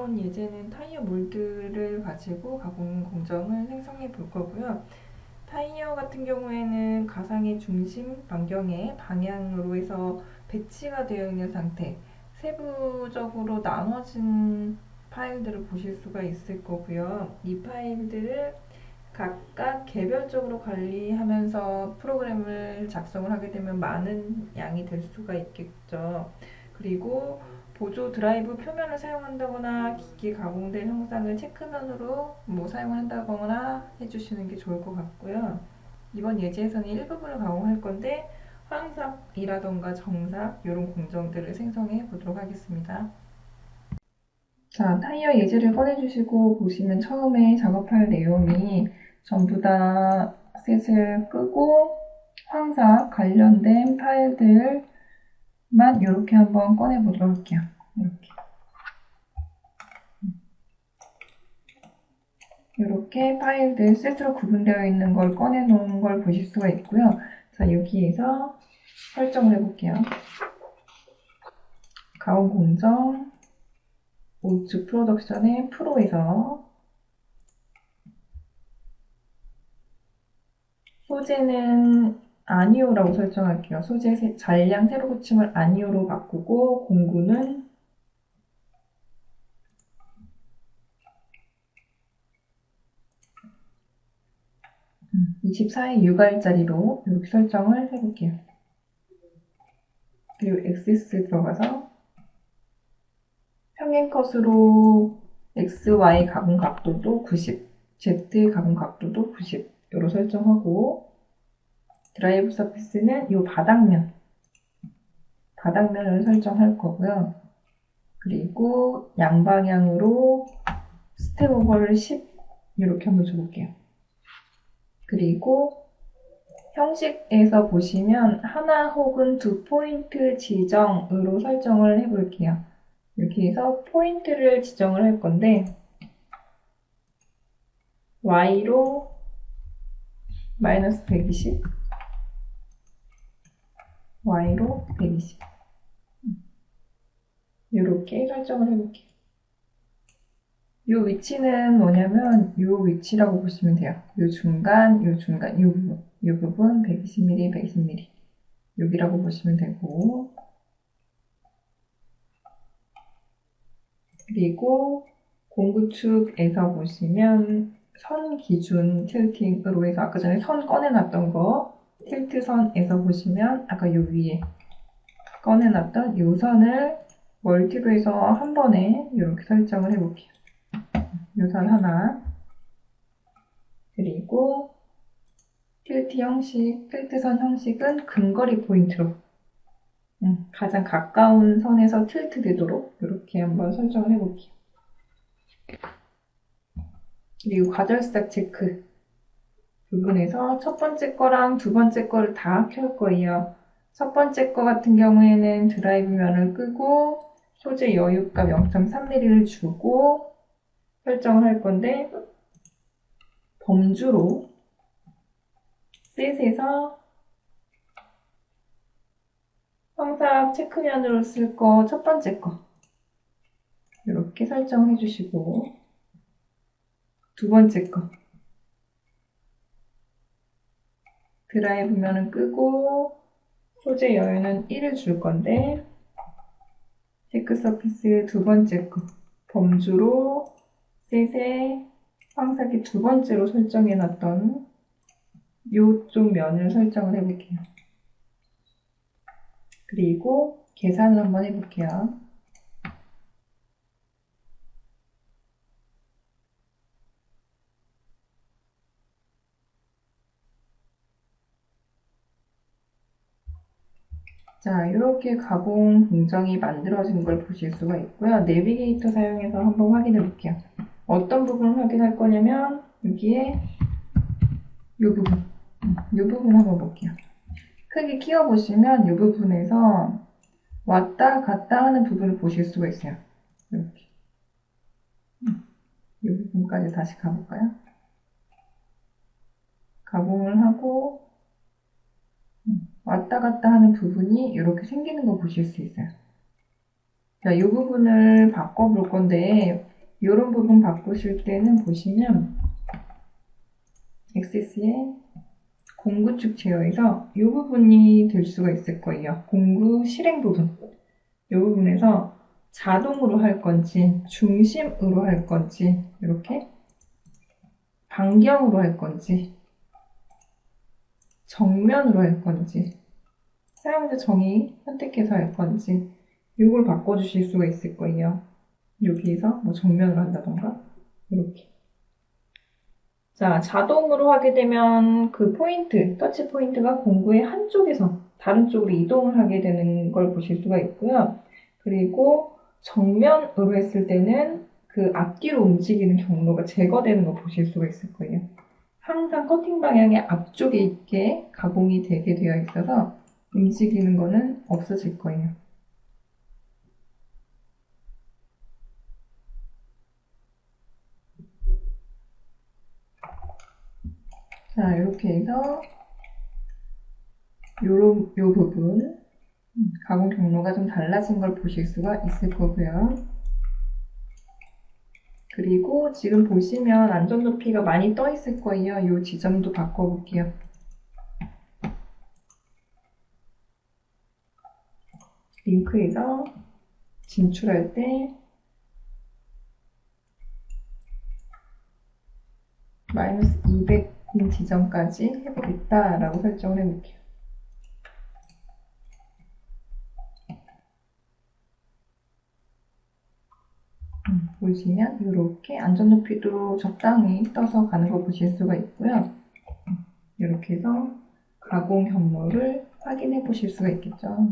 이번 예제는 타이어 몰드를 가지고 가공 공정을 생성해 볼 거고요. 타이어 같은 경우에는 가상의 중심 반경의 방향으로 해서 배치가 되어 있는 상태, 세부적으로 나눠진 파일들을 보실 수가 있을 거고요. 이 파일들을 각각 개별적으로 관리하면서 프로그램을 작성을 하게 되면 많은 양이 될 수가 있겠죠. 그리고 보조 드라이브 표면을 사용한다거나 기기 가공된 형상을 체크면으로 뭐 사용한다거나 해주시는 게 좋을 것 같고요. 이번 예제에서는 일부분을 가공할 건데 황삭이라던가 정삭 이런 공정들을 생성해 보도록 하겠습니다. 자, 타이어 예제를 꺼내주시고 보시면 처음에 작업할 내용이 전부 다 셋을 끄고 황삭 관련된 파일들 만 이렇게 한번 꺼내 보도록 할게요. 이렇게. 이렇게 파일들 셋으로 구분되어 있는 걸 꺼내 놓은 걸 보실 수가 있고요. 자, 여기에서 설정을 해볼게요. 가온 공정, 우측 프로덕션의 프로에서 소재는 아니오라고 설정할게요. 소재 잔량 세로 고침을 아니오로 바꾸고 공구는 24의 6알짜리로 이렇게 설정을 해볼게요. 그리고 엑시스 들어가서 평행 컷으로 x, y 가공 각도도 90, z 가공 각도도 90 으로 설정하고 드라이브 서피스는 이 바닥면, 바닥면을 설정할 거고요. 그리고 양방향으로 스텝 오버를 10 이렇게 한번 줘볼게요. 그리고 형식에서 보시면 하나 혹은 두 포인트 지정으로 설정을 해볼게요. 여기에서 포인트를 지정을 할 건데 y로 마이너스 120 y로 120 이렇게 설정을 해볼게요. 이 위치는 뭐냐면 이 위치라고 보시면 돼요. 이 중간, 이 중간, 이 부분, 이 부분 120mm, 120mm 여기라고 보시면 되고. 그리고 공구축에서 보시면 선 기준 틸팅으로 해서 아까 전에 선 꺼내놨던 거 틸트선에서 보시면 아까 요 위에 꺼내놨던 요 선을 멀티로 해서 한 번에 이렇게 설정을 해볼게요. 요 선 하나 그리고 틸트 형식, 틸트선 형식은 근거리 포인트로 음, 가장 가까운 선에서 틸트 되도록 이렇게 한번 설정을 해볼게요. 그리고 과절삭 체크 부분에서 첫 번째 거랑 두 번째 거를 다 켤 거예요. 첫 번째 거 같은 경우에는 드라이브 면을 끄고 소재 여유값 0.3mm를 주고 설정을 할 건데 범주로 셋에서 황삭 체크면으로 쓸 거 첫 번째 거 이렇게 설정해 주시고 두 번째 거 드라이브면은 끄고 소재 여유는 1을 줄 건데 체크 서피스 두 번째 거 범주로 셋에 황삭이 두 번째로 설정해 놨던 이쪽 면을 설정을 해볼게요. 그리고 계산을 한번 해볼게요. 자, 이렇게 가공 공정이 만들어진 걸 보실 수가 있고요. 내비게이터 사용해서 한번 확인해 볼게요. 어떤 부분을 확인할 거냐면 여기에 이 부분, 이 부분 한번 볼게요. 크게 키워 보시면 이 부분에서 왔다 갔다 하는 부분을 보실 수가 있어요. 이렇게. 이 부분까지 다시 가볼까요? 가공을 하고 왔다 갔다 하는 부분이 이렇게 생기는 거 보실 수 있어요. 자, 이 부분을 바꿔볼 건데 이런 부분 바꾸실 때는 보시면 XS의 공구축 제어에서 이 부분이 될 수가 있을 거예요. 공구 실행 부분. 이 부분에서 자동으로 할 건지 중심으로 할 건지 이렇게 반경으로 할 건지 정면으로 할 건지 사용자 정의 선택해서 할 건지 이걸 바꿔주실 수가 있을 거예요. 여기에서 뭐 정면으로 한다던가 이렇게 자 자동으로 하게 되면 그 포인트 터치 포인트가 공구의 한쪽에서 다른 쪽으로 이동을 하게 되는 걸 보실 수가 있고요. 그리고 정면으로 했을 때는 그 앞뒤로 움직이는 경로가 제거되는 거 보실 수가 있을 거예요. 항상 커팅 방향의 앞쪽에 있게 가공이 되게 되어 있어서 움직이는 거는 없어질 거예요. 자, 이렇게 해서 요런, 요 부분 가공 경로가 좀 달라진 걸 보실 수가 있을 거고요. 그리고 지금 보시면 안전 높이가 많이 떠 있을 거예요. 이 지점도 바꿔볼게요. 링크에서 진출할 때 마이너스 200인 지점까지 해보겠다라고 설정을 해볼게요. 음, 보시면 이렇게 안전 높이도 적당히 떠서 가는 거 보실 수가 있고요. 이렇게 해서 가공 경로를 확인해 보실 수가 있겠죠.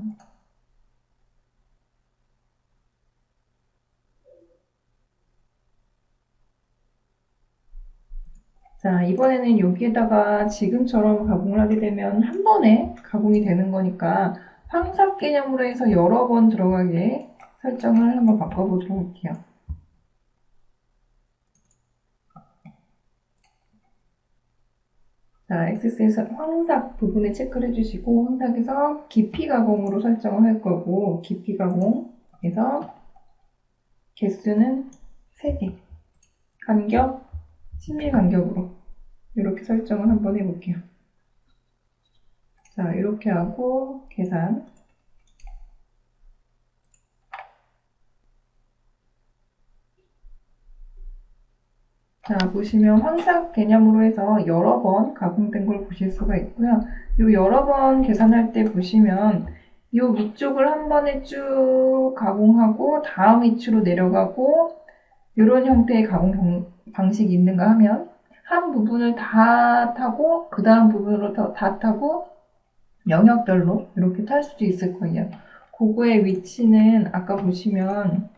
자, 이번에는 여기에다가 지금처럼 가공을 하게 되면 한 번에 가공이 되는 거니까 황삭 개념으로 해서 여러 번 들어가게 설정을 한번 바꿔보도록 할게요. 자, XS에서 황삭 부분에 체크를 해주시고 황삭에서 깊이 가공으로 설정을 할 거고 깊이 가공에서 개수는 3개 간격 10mm 간격으로 이렇게 설정을 한번 해볼게요. 자, 이렇게 하고 계산 자, 보시면 황삭 개념으로 해서 여러 번 가공된 걸 보실 수가 있고요. 이 여러 번 계산할 때 보시면 이 위쪽을 한 번에 쭉 가공하고 다음 위치로 내려가고 이런 형태의 가공 방식이 있는가 하면 한 부분을 다 타고 그 다음 부분으로 다 타고 영역별로 이렇게 탈 수도 있을 거예요. 그거의 위치는 아까 보시면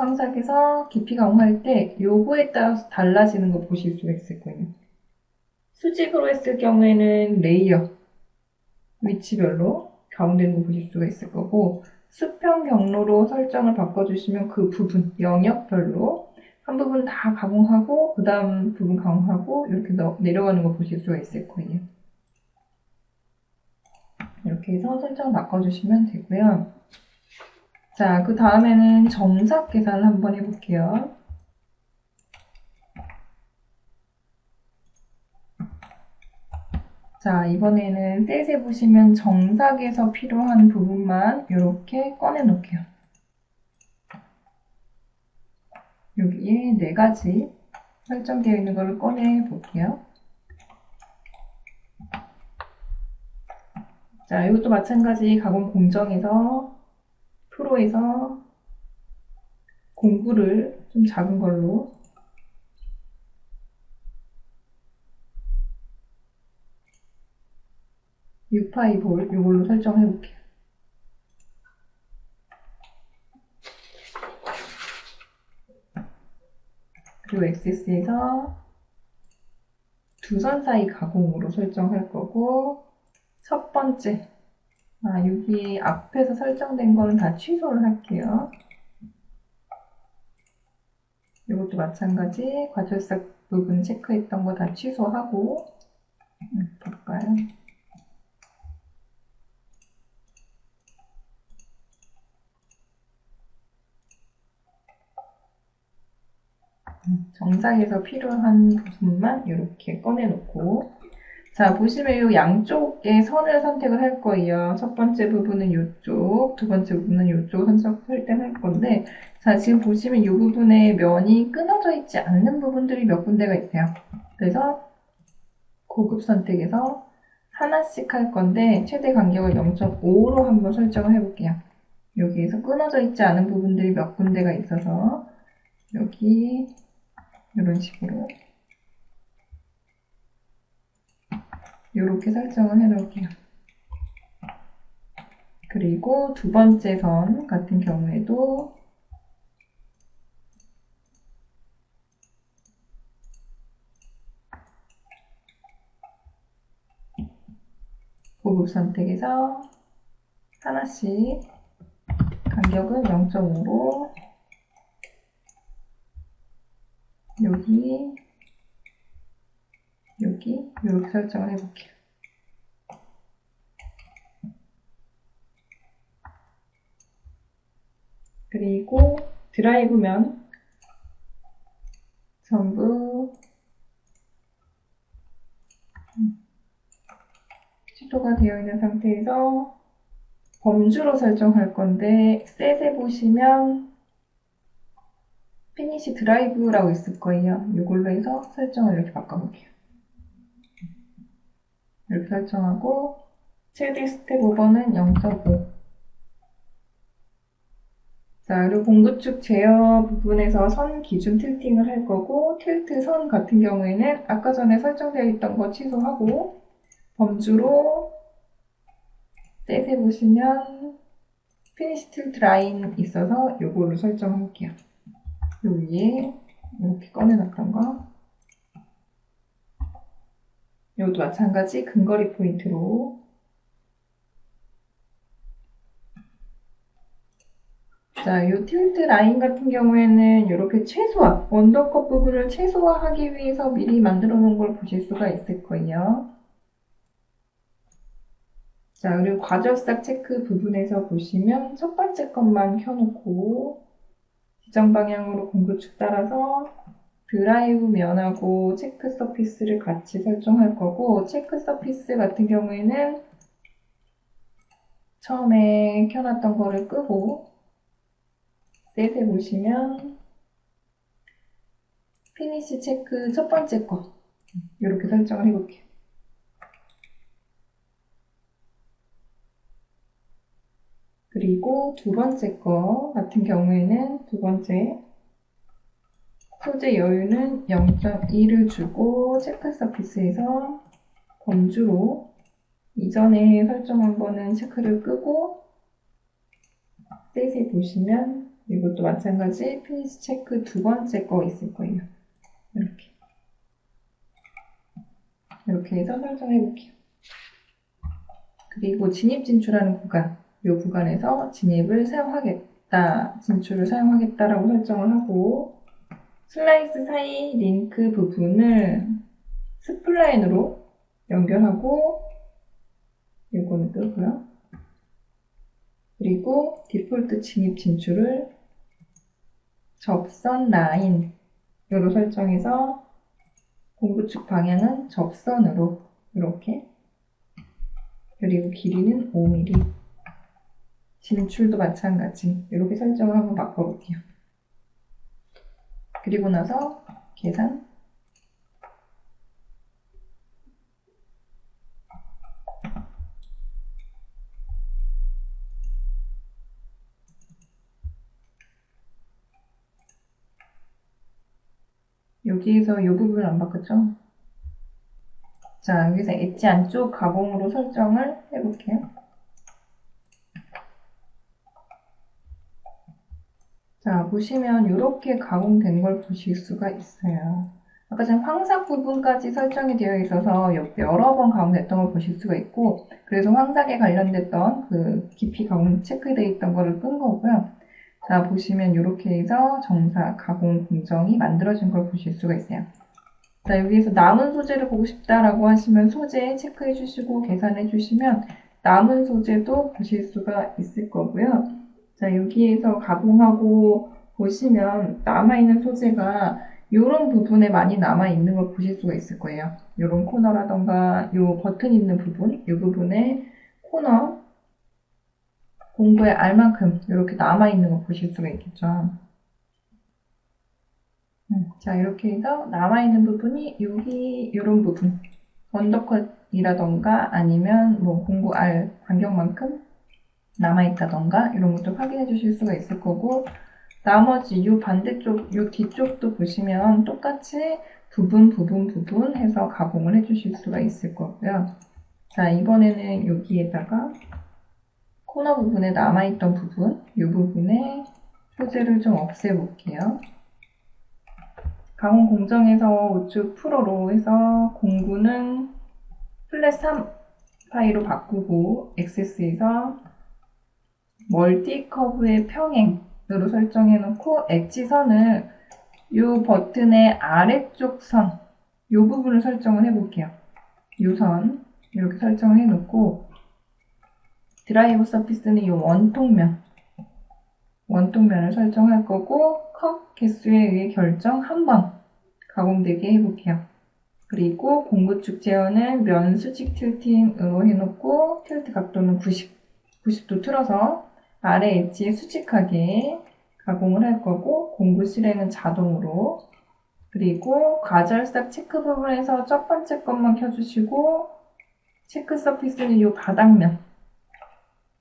황삭에서 깊이 가공할 때 요거에 따라서 달라지는 거 보실 수가 있을 거예요. 수직으로 했을 경우에는 레이어 위치별로 가공되는 거 보실 수가 있을 거고 수평 경로로 설정을 바꿔주시면 그 부분 영역별로 한 부분 다 가공하고 그 다음 부분 가공하고 이렇게 내려가는 거 보실 수가 있을 거예요. 이렇게 해서 설정 바꿔주시면 되고요. 자, 그 다음에는 정삭 계산을 한번 해볼게요. 자, 이번에는 셋에 보시면 정삭에서 필요한 부분만 이렇게 꺼내 놓을게요. 여기에 네 가지 설정되어 있는 것을 꺼내 볼게요. 자, 이것도 마찬가지 가공 공정에서 프로에서 공구를 좀 작은 걸로 U5볼 이걸로 설정해 볼게요. 그리고 XS에서 두 선 사이 가공으로 설정할 거고 첫 번째 아, 여기 앞에서 설정된 거는 다 취소를 할게요. 이것도 마찬가지 과철삭 부분 체크했던 거 다 취소하고 음, 볼까요? 정상에서 필요한 부분만 이렇게 꺼내놓고 자 보시면 이 양쪽에 선을 선택을 할 거예요. 첫 번째 부분은 이쪽, 두 번째 부분은 이쪽 선택할 건데 자 지금 보시면 이 부분에 면이 끊어져 있지 않는 부분들이 몇 군데가 있어요. 그래서 고급 선택에서 하나씩 할 건데 최대 간격을 0.5로 한번 설정을 해볼게요. 여기에서 끊어져 있지 않은 부분들이 몇 군데가 있어서 여기 이런 식으로 이렇게 설정을 해 놓을게요. 그리고 두 번째 선 같은 경우에도 고급 선택에서 하나씩 간격은 0.5로 여기 여기 이렇게 설정을 해볼게요. 그리고 드라이브면 전부 시도가 되어 있는 상태에서 범주로 설정할 건데 셋에 보시면 피니시 드라이브라고 있을 거예요. 이걸로 해서 설정을 이렇게 바꿔볼게요. 이렇게 설정하고 최대 스텝 오버는 0.5 자, 그리고 공구축 제어 부분에서 선 기준 틸팅을 할 거고 틸트 선 같은 경우에는 아까 전에 설정되어 있던 거 취소하고 범주로 셋에 보시면 피니시 틸트 라인 있어서 이걸로 설정할게요. 요 위에 이렇게 꺼내놨던 거 이것도 마찬가지 근거리 포인트로 자, 이 틸트 라인 같은 경우에는 이렇게 최소화, 원더컷 부분을 최소화하기 위해서 미리 만들어 놓은 걸 보실 수가 있을 거예요. 자, 그리고 과접삭 체크 부분에서 보시면 첫 번째 것만 켜놓고 지정 방향으로 공구축 따라서 드라이브 면하고 체크 서피스를 같이 설정할 거고 체크 서피스 같은 경우에는 처음에 켜놨던 거를 끄고 셋에 보시면 피니시 체크 첫 번째 거 이렇게 설정을 해볼게요. 그리고 두 번째 거 같은 경우에는 두 번째 소재 여유는 0.2를 주고 체크 서피스에서 범주로 이전에 설정한 거는 체크를 끄고 셋에 보시면 이것도 마찬가지 피니시 체크 두 번째 거 있을 거예요. 이렇게 이렇게 해서 설정해 볼게요. 그리고 진입 진출하는 구간 이 구간에서 진입을 사용하겠다 진출을 사용하겠다라고 설정을 하고 슬라이스 사이 링크 부분을 스플라인으로 연결하고 이거는 끄고요. 그리고 디폴트 진입 진출을 접선 라인으로 설정해서 공구축 방향은 접선으로 이렇게 그리고 길이는 5mm 진출도 마찬가지 이렇게 설정을 한번 바꿔볼게요. 그리고 나서 계산 여기에서 이 부분을 안 바꿨죠? 자, 여기서 엣지 안쪽 가공으로 설정을 해볼게요. 자, 보시면 이렇게 가공된 걸 보실 수가 있어요. 아까 전 황삭 부분까지 설정이 되어 있어서 여러 번 가공됐던 걸 보실 수가 있고 그래서 황삭에 관련됐던 그 깊이 가공 체크되어 있던 거를 끈 거고요. 자, 보시면 이렇게 해서 정사 가공 공정이 만들어진 걸 보실 수가 있어요. 자, 여기에서 남은 소재를 보고 싶다라고 하시면 소재 체크해 주시고 계산해 주시면 남은 소재도 보실 수가 있을 거고요. 자, 여기에서 가공하고 보시면 남아있는 소재가 이런 부분에 많이 남아 있는 걸 보실 수가 있을 거예요. 이런 코너라던가 요 버튼 있는 부분, 이 부분에 코너 공부에 알만큼 이렇게 남아 있는 걸 보실 수가 있겠죠. 음, 자 이렇게 해서 남아 있는 부분이 여기 이런 부분 언더컷이라던가 아니면 뭐 공부 알 반경만큼 남아 있다던가 이런 것도 확인해 주실 수가 있을 거고 나머지 이 반대쪽, 이 뒤쪽도 보시면 똑같이 부분, 부분, 부분 해서 가공을 해 주실 수가 있을 거고요. 자, 이번에는 여기에다가 코너 부분에 남아있던 부분, 이 부분에 소재를 좀 없애볼게요. 가공 공정에서 우측 프로로 해서 공구는 플랫 3 파이로 바꾸고 액세스에서 멀티 커브의 평행 으로 설정해 놓고 엣지 선을 이 버튼의 아래쪽 선, 이 부분을 설정을 해 볼게요. 이 선, 이렇게 설정을 해 놓고 드라이브 서피스는 이 원통면, 원통면을 설정할 거고 컵 개수에 의해 결정 한 번 가공되게 해 볼게요. 그리고 공구축 제어는 면 수직 틸팅으로 해놓고 틸트 각도는 90, 90도 틀어서 아래 엣지에 수직하게 가공을 할 거고 공구 실행은 자동으로 그리고 과절삭 체크 부분에서 첫 번째 것만 켜주시고 체크 서피스는 이 바닥면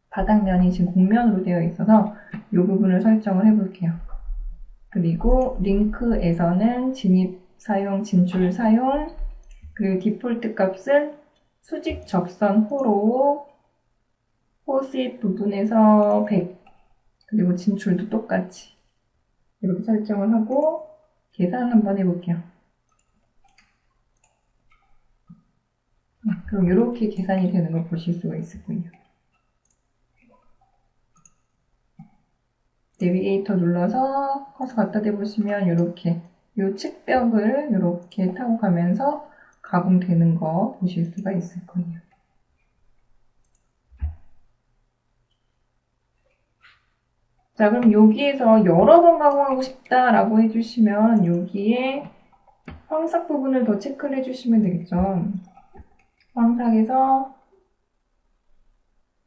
바닥면이 지금 곡면으로 되어 있어서 이 부분을 설정을 해볼게요. 그리고 링크에서는 진입 사용, 진출 사용 그리고 디폴트 값은 수직 접선 호로 호스입 부분에서 100 그리고 진출도 똑같이 이렇게 설정을 하고 계산을 한번 해볼게요. 그럼 이렇게 계산이 되는 걸 보실 수가 거예요. 내비게이터 눌러서 커서 갖다 대보시면 이렇게 이 측벽을 이렇게 타고 가면서 가공되는 거 보실 수가 있을 거예요. 자, 그럼 여기에서 여러 번 가공하고 싶다라고 해주시면 여기에 황삭 부분을 더 체크를 해주시면 되겠죠. 황삭에서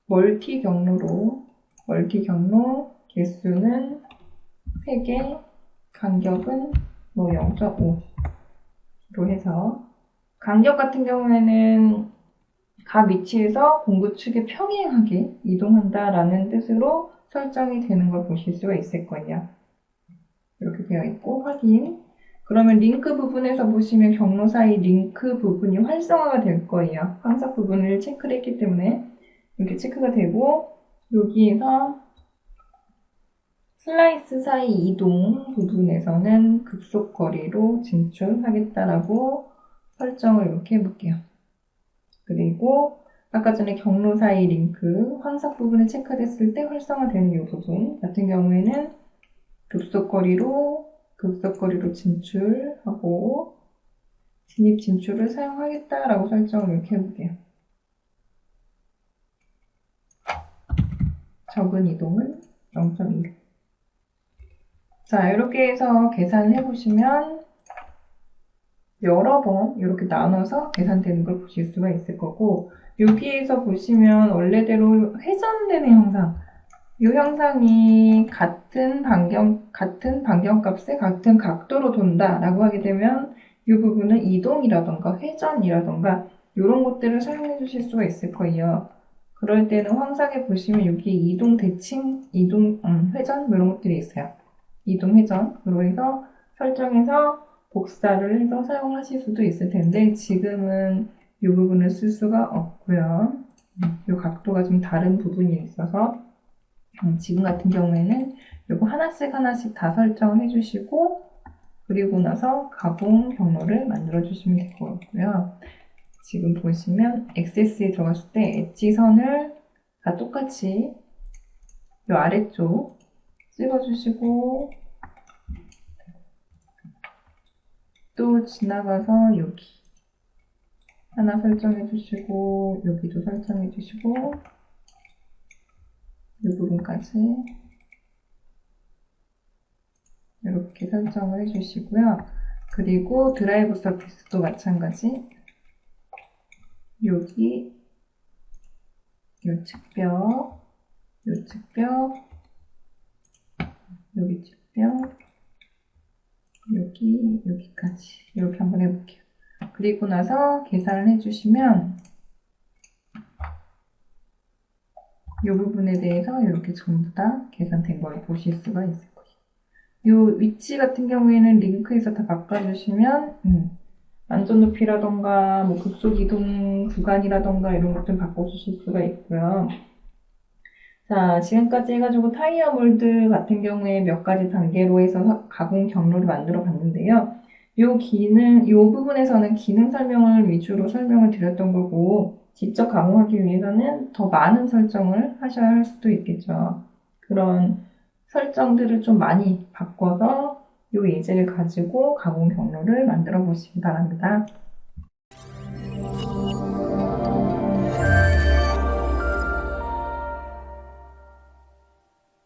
멀티 경로로 멀티 경로 개수는 3개, 간격은 뭐 0.5로 해서 간격 같은 경우에는 각 위치에서 공구 측에 평행하게 이동한다라는 뜻으로 설정이 되는 걸 보실 수가 있을 거예요. 이렇게 되어 있고 확인. 그러면 링크 부분에서 보시면 경로 사이 링크 부분이 활성화가 될 거예요. 황삭 부분을 체크를 했기 때문에 이렇게 체크가 되고 여기에서 슬라이스 사이 이동 부분에서는 급속거리로 진출하겠다라고 설정을 이렇게 해볼게요. 그리고 아까 전에 경로 사이 링크, 황삭 부분을 체크됐을 때 활성화되는 이 부분 같은 경우에는 급속거리로 급속거리로 진출하고 진입 진출을 사용하겠다라고 설정을 이렇게 해볼게요. 적은 이동은 0.1. 자, 이렇게 해서 계산을 해보시면 여러 번 이렇게 나눠서 계산되는 걸 보실 수가 있을 거고 여기에서 보시면 원래대로 회전되는 형상 이 형상이 같은 반경 같은 반경값에 같은 각도로 돈다 라고 하게 되면 이 부분은 이동이라던가 회전이라던가 이런 것들을 사용해 주실 수가 있을 거예요. 그럴 때는 황상에 보시면 여기 이동 대칭, 이동 음, 회전 뭐 이런 것들이 있어요. 이동 회전으로 해서 설정해서 복사를 해서 사용하실 수도 있을 텐데 지금은 이 부분을 쓸 수가 없고요. 이 각도가 좀 다른 부분이 있어서 음, 지금 같은 경우에는 이거 하나씩 하나씩 다 설정을 해주시고 그리고 나서 가공 경로를 만들어 주시면 될 것 같고요. 지금 보시면 액세스에 들어갔을 때 엣지 선을 다 똑같이 이 아래쪽 찍어주시고 또 지나가서 여기 하나 설정해 주시고 여기도 설정해 주시고 이 부분까지 이렇게 설정을 해 주시고요. 그리고 드라이브 서피스도 마찬가지. 여기 요 측벽, 요 측벽, 여기 측벽, 여기, 여기까지 이렇게 한번 해볼게요. 그리고 나서 계산을 해주시면 이 부분에 대해서 이렇게 전부 다 계산된 걸 보실 수가 있을 거예요. 이 위치 같은 경우에는 링크에서 다 바꿔주시면 음, 안전 높이라던가 뭐 급속 이동 구간이라던가 이런 것들 바꿔주실 수가 있고요. 자, 지금까지 해가지고 타이어 몰드 같은 경우에 몇 가지 단계로 해서 가공 경로를 만들어 봤는데요. 요 기능, 요 부분에서는 기능 설명을 위주로 설명을 드렸던 거고, 직접 가공하기 위해서는 더 많은 설정을 하셔야 할 수도 있겠죠. 그런 설정들을 좀 많이 바꿔서 요 예제를 가지고 가공 경로를 만들어 보시기 바랍니다.